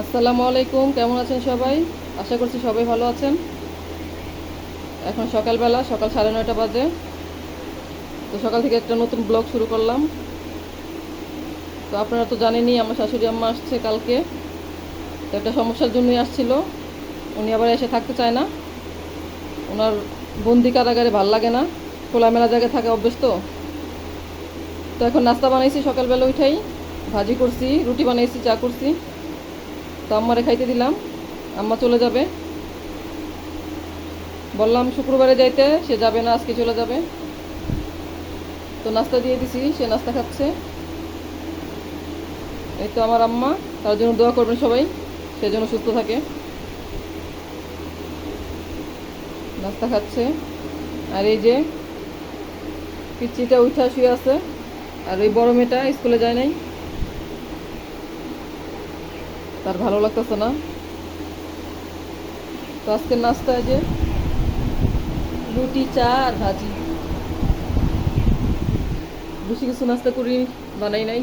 আসসালামু আলাইকুম, কেমন আছেন সবাই? আশা করছি সবাই ভালো আছেন। এখন সকালবেলা, সকাল সাড়ে নয়টা বাজে। তো সকাল থেকে একটা নতুন ব্লগ শুরু করলাম। তো আপনারা তো জানেনই, আমার শাশুড়ি আম্মা আসছে কালকে। তো একটা সমস্যার জন্যই আসছিল। উনি আবার এসে থাকতে চায় না। ওনার বন্দি কারাগারে ভালো লাগে না। খোলামেলা জায়গায় থাকে অভ্যেস তো তো এখন নাস্তা বানাইছি সকালবেলা উঠাই। ভাজি করছি, রুটি বানাইছি, চা করছি। তো আম্মারে খাইতে দিলাম। আম্মা চলে যাবে। বললাম, শুক্রবারে যাইতে, সে যাবে না, আজকে চলে যাবে। তো নাস্তা দিয়ে দিছি, সে নাস্তা খাচ্ছে। এই তো আমার আম্মা, তার জন্য দোয়া করবেন সবাই, সে যেন সুস্থ থাকে। নাস্তা খাচ্ছে। আর এই যে, পিচ্চিটা উঠা শুয়ে আছে, আর ওই বড় মেয়েটা স্কুলে যায় নাই। তার ভালো লাগতেছে না। তো আজকের নাস্তা যে রুটি, চা আর ভাজি। বেশি কিছু নাস্তা করি, বানাই নাই।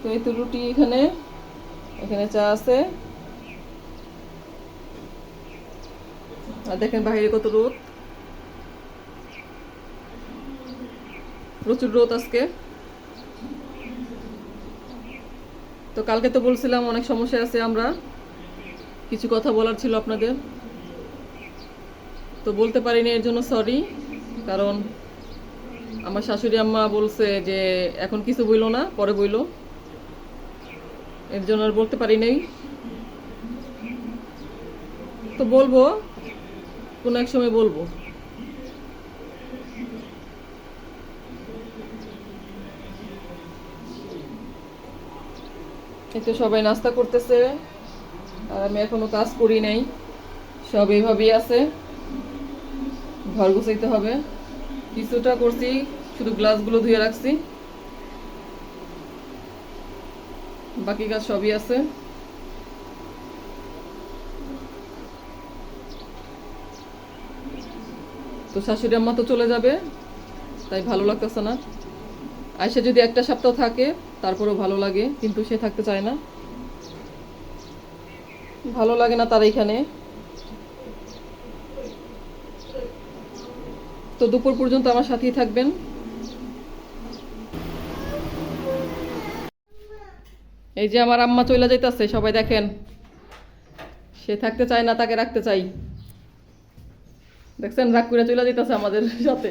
তো এই তো রুটি এখানে। এখানে চা আছে। আর দেখেন বাইরে কত রোদ। প্রচুর রোদ আজকে। তো কালকে তো বলছিলাম অনেক সমস্যা আছে আমরা। কিছু কথা বলার ছিল আপনাদের। তো বলতে পারিনি এর জন্য সরি কারণ আমার শাশুড়ি আম্মা বলছে যে এখন কিছু বইলো না, পরে বইলো। এর জন্য আর বলতে পারি নাই। তো বলব, কোনো এক সময় বলব। এই তো সবাই নাস্তা করতেছে। আর আমি এখনও কাজ করি নাই। সব এইভাবেই আছে। ঘর গুছাইতে হবে। কিছুটা করছি, শুধু গ্লাসগুলো ধুয়ে রাখছি। বাকি কাজ সবই আছে। তো শাশুড়ি আম্মা তো চলে যাবে, তাই ভালো লাগতেছে না। আয়সা যদি একটা সপ্তাহ থাকে তারপরেও ভালো লাগে, কিন্তু সে থাকতে চায় না। ভালো লাগে না তার এখানে। তো দুপুর পর্যন্ত আমার সাথেই থাকবেন। এই যে আমার আম্মা চলে যাইতেছে, সবাই দেখেন। সে থাকতে চায় না, তাকে রাখতে চাই। দেখছেন, রাগ করে চলে যেতেছে আমাদের সাথে।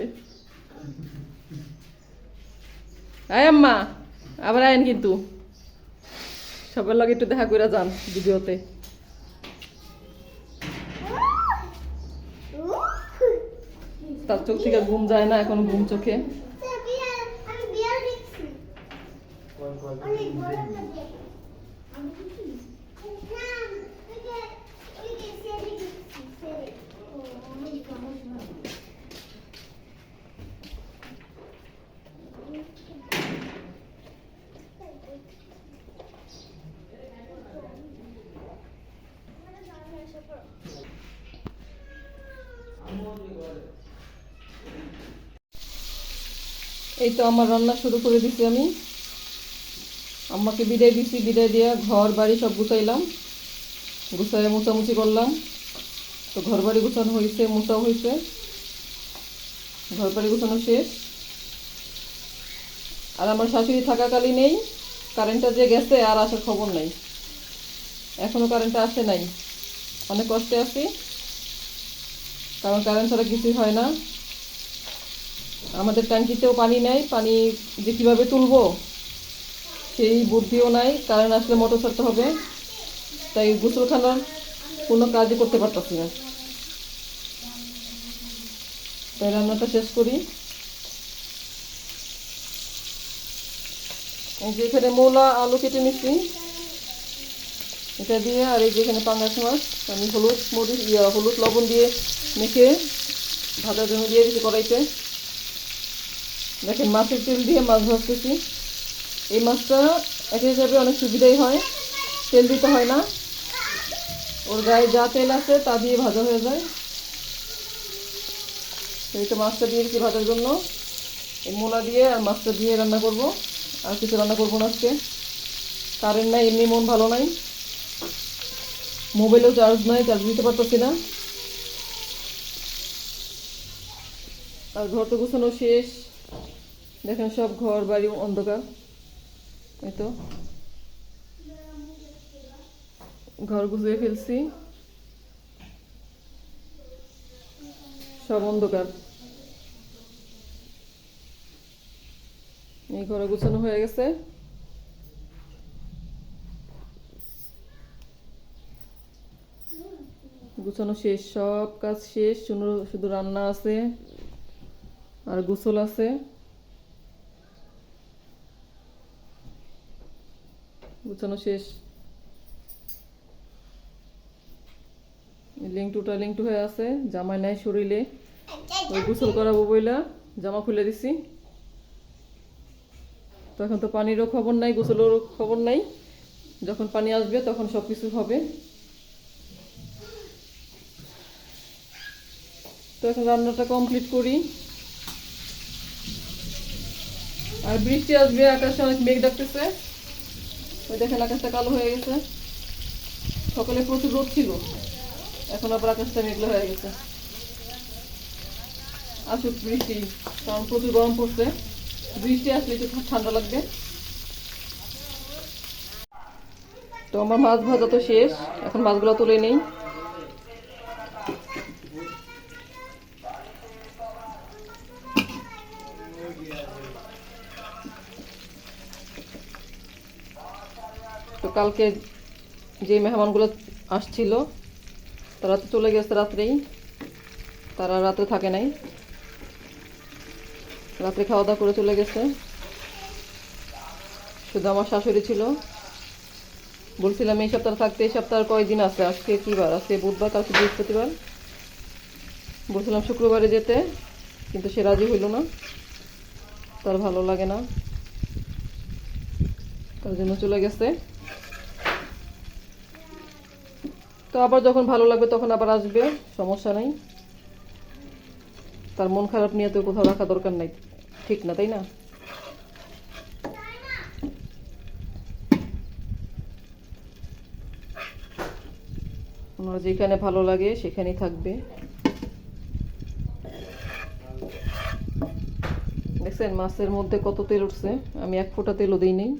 আয় আম্মা! আবার আইন কিন্তু সবার লগে একটু দেখা করে যান ভিডিওতে তার চোখ থেকে ঘুম যায় না এখন ঘুম চোখে লাগে আমি দেখি না ওই যে ওই যে সেরি দেখছি সেরি ও অনেক কামড় ভালো এই তো আমার রান্না শুরু করে দিছি আমি। আম্মাকে বিদায় দিছি, বিদায় দিয়ে ঘর বাড়ি সব গুছাইলাম। গুছাই মোছামুছি করলাম। তো ঘর বাড়ি গুছানো হয়েছে, মোছাও হয়েছে। ঘর বাড়ি গুছানো শেষ। আর আমার শাশুড়ি থাকাকালীনেই কারেন্টটা যে গেছে আর আসার খবর নাই। এখনও কারেন্টটা আসে নাই। অনেক কষ্টে আছি। কারণ কারেন্ট ছাড়া কিছুই হয় না। আমাদের ট্যাঙ্কিতেও পানি নেই, পানি যে কীভাবে তুলবো সেই বুদ্ধিও নাই, কারেন্ট আসলে মোটর ছাড়তে হবে। তাই গোসলখানার কোনো কাজই করতে পারতেছি না। তাই রান্নাটা শেষ করি। যে এখানে মূলা, আলু কেটে নিচ্ছি এটা দিয়ে আর এই যেখানে পাঙ্গাস মাছ, আমি হলুদ মরিচ, ইয়া, হলুদ লবণ দিয়ে মেখে ভাজার জন্য দিয়ে দিচ্ছি কড়াইতে। দেখেন মাছের তেল দিয়ে মাছ ভাজতেছি। এই মাছটা এক হিসাবে অনেক সুবিধাই হয়, তেল দিতে হয় না। ওর গায়ে যা তেল আছে তা দিয়ে ভাজা হয়ে যায়। এই তো মাছটা দিয়ে দিয়েছি ভাজার জন্য। এই মূলা দিয়ে আর মাছটা দিয়ে রান্না করব। আর কিছু রান্না করব না আজকে। কারেন্ট নাই, এমনি মন ভালো নাই। মোবাইলেও চার্জ নাই চার্জ দিতে পারতেছি না। আর ঘর তো গোছানো শেষ। দেখেন সব ঘর, বাড়ি অন্ধকার। এই তো। ঘর গুছিয়ে ফেলছি। সব অন্ধকার। এই ঘরে গুছানো হয়ে গেছে। গুছানো শেষ, সব কাজ শেষ শুধু রান্না আছে আর গোসল আছে। গুছানো শেষ। লিঙ্কটুটা লিঙ্কটু হয়ে আছে, জামাই নাই শরীরে। ওই গোসল করাবো বইলা, জামা খুলে দিছি। তো এখন তো পানিরও খবর নাই, গোসলেরও খবর নাই। যখন পানি আসবে তখন সব কিছু হবে। তো এখন রান্নাটা কমপ্লিট করি। আর বৃষ্টি আসবে, আকাশে অনেক মেঘ ডাকতেছে। ওই দেখেন আকাশটা কালো হয়ে গেছে। সকালে প্রচুর রোদ ছিল। এখন আবার আকাশটা মেঘলা হয়ে গেছে। আসুক বৃষ্টি, কারণ প্রচুর গরম পড়ছে। বৃষ্টি আসলে একটু ঠান্ডা লাগবে। তো আমার মাছ ভাজা তো শেষ। এখন মাছগুলো তুলে নেই। কালকে যে মেহমানগুলো আসছিল, তারা তো চলে গেছে রাত্রেই। তারা রাতে থাকে নাই। রাত্রে খাওয়া দাওয়া করে চলে গেছে। শুধু আমার শাশুড়ি ছিল। বলছিলাম, এই সপ্তাহ থাকতে, এই সপ্তাহ কয়দিন আছে? আজকে কি বার? আজকে বুধবার, কালকে বৃহস্পতিবার। বলছিলাম, শুক্রবারে যেতে। কিন্তু সে রাজি হইল না। তার ভালো লাগে না। তার জন্য চলে গেছে। তো আবার যখন ভালো লাগবে তখন আবার আসবে, সমস্যা নাই। তার মন খারাপ নিয়ে তো কোথাও রাখা দরকার নাই। ঠিক না, তাই না? ওনার যেখানে ভালো লাগে সেখানেই থাকবে। দেখছেন, মাছের মধ্যে কত তেল উঠছে। আমি এক ফোঁটা তেলও দিই নেই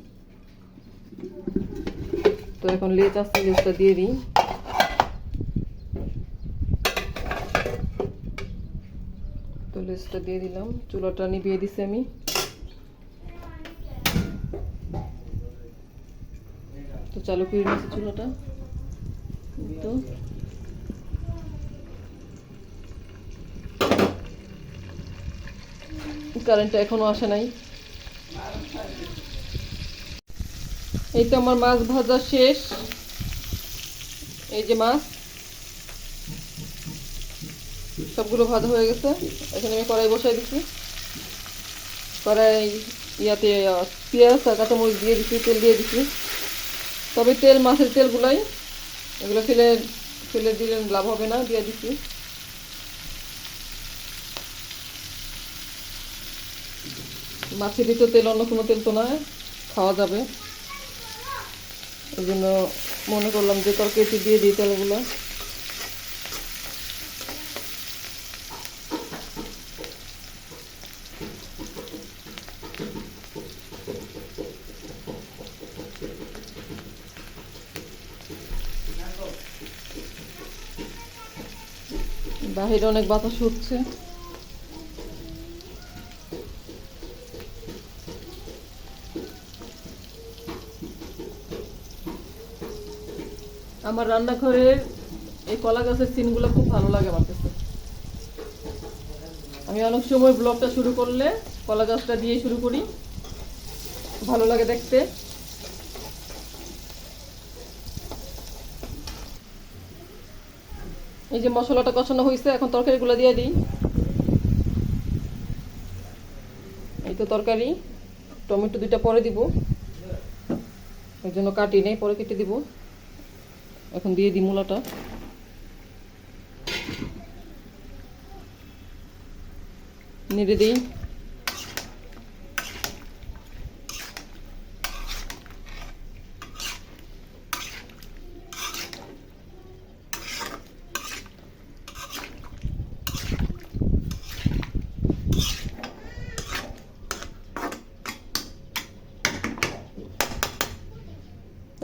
তো এখন লেজ আসতে লেজটা দিয়ে দিই। তো লেজটা দিয়ে দিলাম। চুলাটা নিভিয়ে দিছি আমি। তো চালু করে নিয়েছি চুলাটা। তো। কারেন্টটা এখনও আসে নাই। এই তো আমার মাছ ভাজা শেষ। এই যে মাছ। সবগুলো ভাজা হয়ে গেছে। এখানে আমি কড়াই বসাই দিচ্ছি। কড়াই ইয়াতে, পেঁয়াজ আর কাঁচামরিচ দিয়ে দিচ্ছি, তেল দিয়ে দিচ্ছি। তবে তেল, মাছের তেলগুলাই, এগুলো ফেলে ফেলে দিলে লাভ হবে না, দিয়ে দিচ্ছি। মাছেরই তো তেল, অন্য কোনো তেল তো না, খাওয়া যাবে। ওই জন্য মনে করলাম যে তরকারিতে দিয়ে দিই তেলগুলো। বাহিরে অনেক বাতাস হচ্ছে। আমার রান্নাঘরের এই কলা গাছের সিনগুলো খুব ভালো লাগে আমার কাছে। আমি অনেক সময় ব্লগটা শুরু করলে কলা গাছটা দিয়ে শুরু করি। ভালো লাগে দেখতে। এই যে মশলাটা কষানো হয়েছে এখন তরকারিগুলো দিয়ে দিই। এই তো তরকারি, টমেটো দুইটা পরে দিব। এর জন্য কাটি নেই, পরে কেটে দিব। এখন দিয়ে দিই মূলাটা। নেড়ে দিই।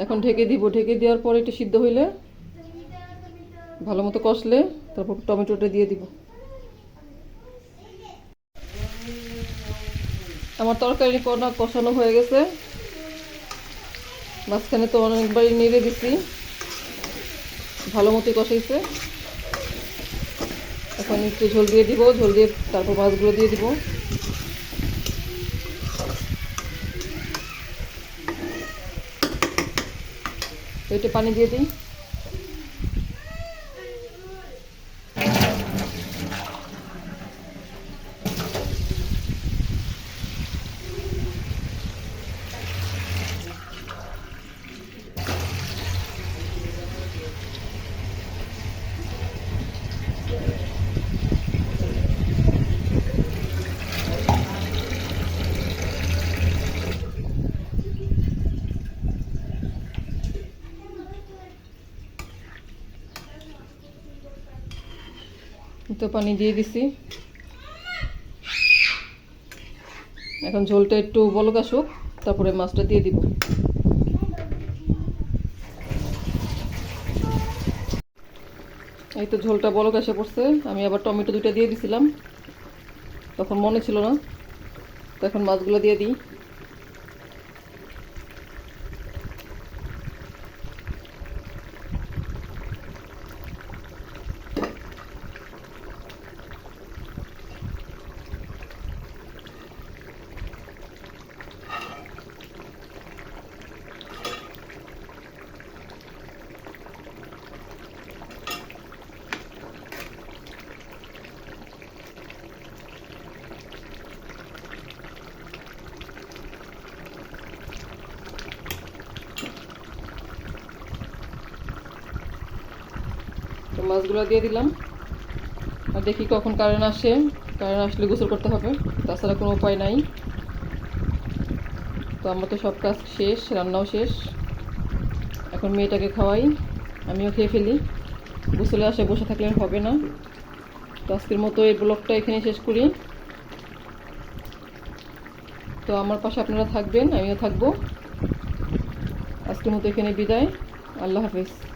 এখন ঢেকে দিব, ঢেকে দেওয়ার পরে একটু সিদ্ধ হইলে ভালো মতো কষলে তারপর টমেটোটা দিয়ে দিব। আমার তরকারি করা কষানো হয়ে গেছে। মাঝখানে তো অনেকবারই নেড়ে দিছি। ভালো মতোই কষাইছে। এখন একটু ঝোল দিয়ে দিব, ঝোল দিয়ে তারপর মাছগুলো দিয়ে দিব। তো একটু পানি দিয়ে দিই। তো পানি দিয়ে দিছি। এখন ঝোলটা একটু বলক আসুক, তারপরে মাছটা দিয়ে দিব। এই তো ঝোলটা বলক এসে পড়ছে, আমি আবার টমেটো দুইটা দিয়ে দিছিলাম। তখন মনে ছিল না। তো এখন মাছগুলো দিয়ে দিই তো মাছগুলো দিয়ে দিলাম। আর দেখি কখন কারেন্ট আসে। কারেন্ট আসলে গোসল করতে হবে। তাছাড়া কোনো উপায় নাই। তো আমার তো সব কাজ শেষ, রান্নাও শেষ। এখন মেয়েটাকে খাওয়াই। আমিও খেয়ে ফেলি। গোসলে আসে, বসে থাকলে হবে না। তো আজকের মতো এই ব্লগটা এখানে শেষ করি। তো আমার পাশে আপনারা থাকবেন, আমিও থাকব। আজকের মতো এখানে বিদায়। আল্লাহ হাফেজ।